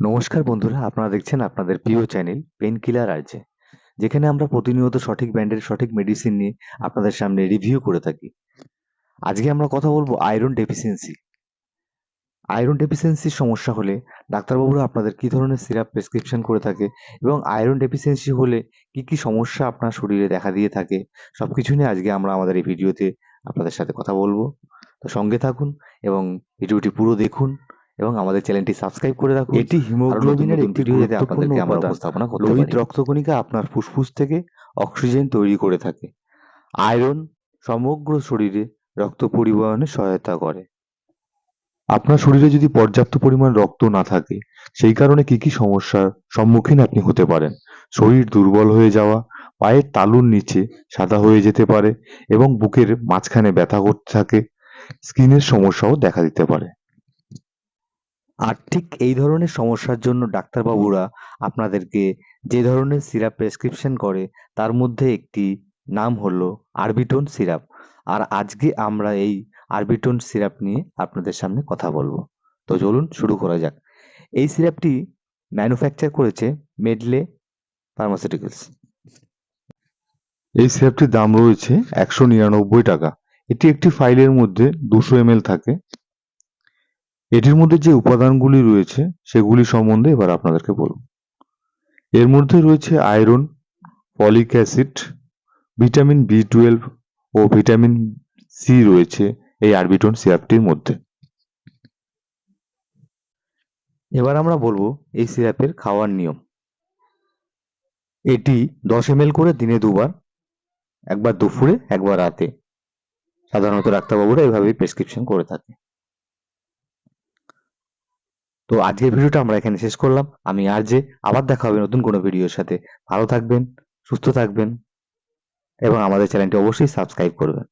নমস্কার বন্ধুরা, আপনারা দেখছেন আপনাদের প্রিয় চ্যানেল পেন কিলার আর্জে যেখানে আমরা প্রতিনিয়ত সঠিক ব্র্যান্ডের সঠিক মেডিসিন নিয়ে আপনাদের সামনে রিভিউ করে থাকি। আজকে আমরা কথা বলব আয়রন ডেফিসিয়েন্সি আয়রন ডেফিসিয়েন্সির সমস্যা হলে ডাক্তারবাবুরা আপনাদের কী ধরনের সিরাপ প্রেসক্রিপশন করে থাকে এবং আয়রন ডেফিসিয়েন্সি হলে কী কী সমস্যা আপনার শরীরে দেখা দিয়ে থাকে সব কিছু নিয়ে আজকে আমরা আমাদের এই ভিডিওতে আপনাদের সাথে কথা বলব। তো সঙ্গে থাকুন এবং ভিডিওটি পুরো দেখুন। এবং আমাদের চ্যানেলটি সাবস্ক্রাইব করে রাখুন। এটি হিমোগ্লোবিনের একটি যাতে আপনাদেরকে আমরা উপস্থাপনা করতে লোহিত রক্তকণিকা আপনার ফুসফুস থেকে অক্সিজেন তৈরি করে থাকে। আয়রন সমগ্র শরীরে রক্ত পরিবহনে সহায়তা করে। আপনার শরীরে যদি পর্যাপ্ত পরিমাণ রক্ত না থাকে সেই কারণে কি কি সমস্যার সম্মুখীন আপনি হতে পারেন? শরীর দুর্বল হয়ে যাওয়া পায়ের তালুর নিচে সাদা হয়ে যেতে পারে এবং বুকের মাঝখানে ব্যথা করতে থাকে স্কিনের সমস্যাও দেখা দিতে পারে। আর ঠিক এই ধরনের সমস্যার জন্য ডাক্তারবাবুরা আপনাদেরকে যে ধরনের সিরাপ প্রেসক্রিপশন করে, তার মধ্যে একটি নাম হলো আরবিটন সিরাপ। আর আজকে আমরা এই আরবিটন সিরাপ নিয়ে আপনাদের সামনে কথা বলব। তো চলুন শুরু করা যাক। এই সিরাপটি ম্যানুফ্যাকচার করেছে মেডলে ফার্মাসিউটিক্যালস। এই সিরাপটির দাম রয়েছে একশো নিরানব্বই টাকা। এটি একটি ফাইলের মধ্যে দুশো এম থাকে। এটির মধ্যে যে উপাদানগুলি রয়েছে, সেগুলি সম্বন্ধে এবার আপনাদেরকে বলব। এর মধ্যে রয়েছে iron folic acid vitamin B twelve ও ভিটামিন সি রয়েছে এই আরবিটন সিরাপটির মধ্যে। এবার আমরা বলব এই সিরাপের খাওয়ার নিয়ম। এটি দশ এম করে দিনে দুবার, একবার দুপুরে, একবার রাতে। সাধারণত ডাক্তারবাবুরা এভাবেই প্রেসক্রিপশন করে থাকে। তো আজকের ভিডিওটা আমরা এখানে শেষ করলাম। আমি আর যে আবার দেখা হবে নতুন কোনো ভিডিওর সাথে। ভালো থাকবেন, সুস্থ থাকবেন, এবং আমাদের চ্যানেলটি অবশ্যই সাবস্ক্রাইব করবেন।